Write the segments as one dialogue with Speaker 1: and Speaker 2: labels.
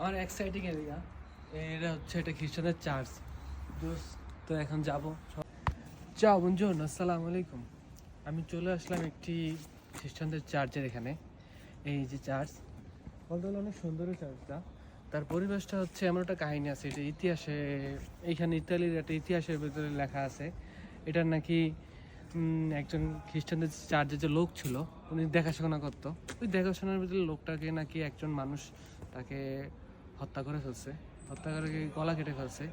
Speaker 1: আমার exciting area এটা হচ্ছে, এটা খ্রিস্টানের চার্চ তো এখন যাব। চাও বন্ধুজন আসসালামু আলাইকুম। আমি চলে আসলাম একটি খ্রিস্টানদের চার্চের এখানে। এই যে চার্চ বলতে অনেক সুন্দর চার্চটা তার পরিবেশটা হচ্ছে এমন একটা কাহিনী আছে, এটা ইতিহাসে, এইখানে ইতালির একটা ইতিহাসের ভিতরে লেখা আছে। এটার নাকি একজন খ্রিস্টানদের চার্চের যে লোক ছিল, উনি দেখাশোনা করতো। ওই দেখাশোনার ভিতরে লোকটাকে নাকি একজন মানুষ তাকে হত্যা করে ফেলছে। হত্যা করে গলা কেটে ফেলছে?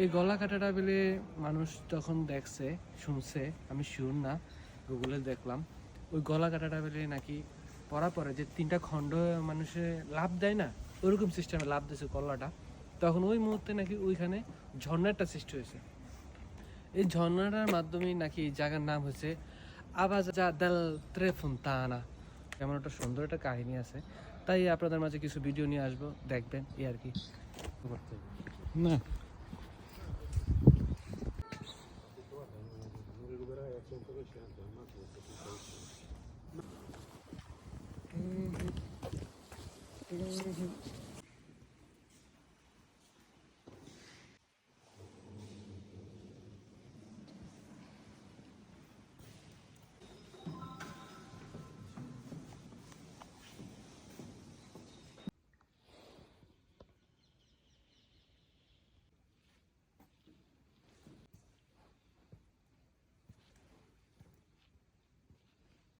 Speaker 1: এই গলা কাটাটা বেলে মানুষ যখন দেখছে, শুনছে, আমি শিওর না গুগলে দেখলাম, ওই গলা কাটাটা বেলে নাকি পড়া পরে যে তিনটা খণ্ড মানুষে লাভ দেয় না, ওরকম সিস্টেমে লাভ দিয়েছে গলাটা, তখন ওই মুহূর্তে নাকি ওইখানে ঝর্ণাটা সৃষ্টি হয়েছে। এই ঝর্ণাটার মাধ্যমে নাকি এই জায়গার নাম হচ্ছে আবাজা দেল ত্রেফুন্তানা। এমন একটা সুন্দর একটা কাহিনী আছে। তাই আপনাদের মাঝে কিছু ভিডিও নিয়ে আসবো দেখবেন এই আর কি
Speaker 2: না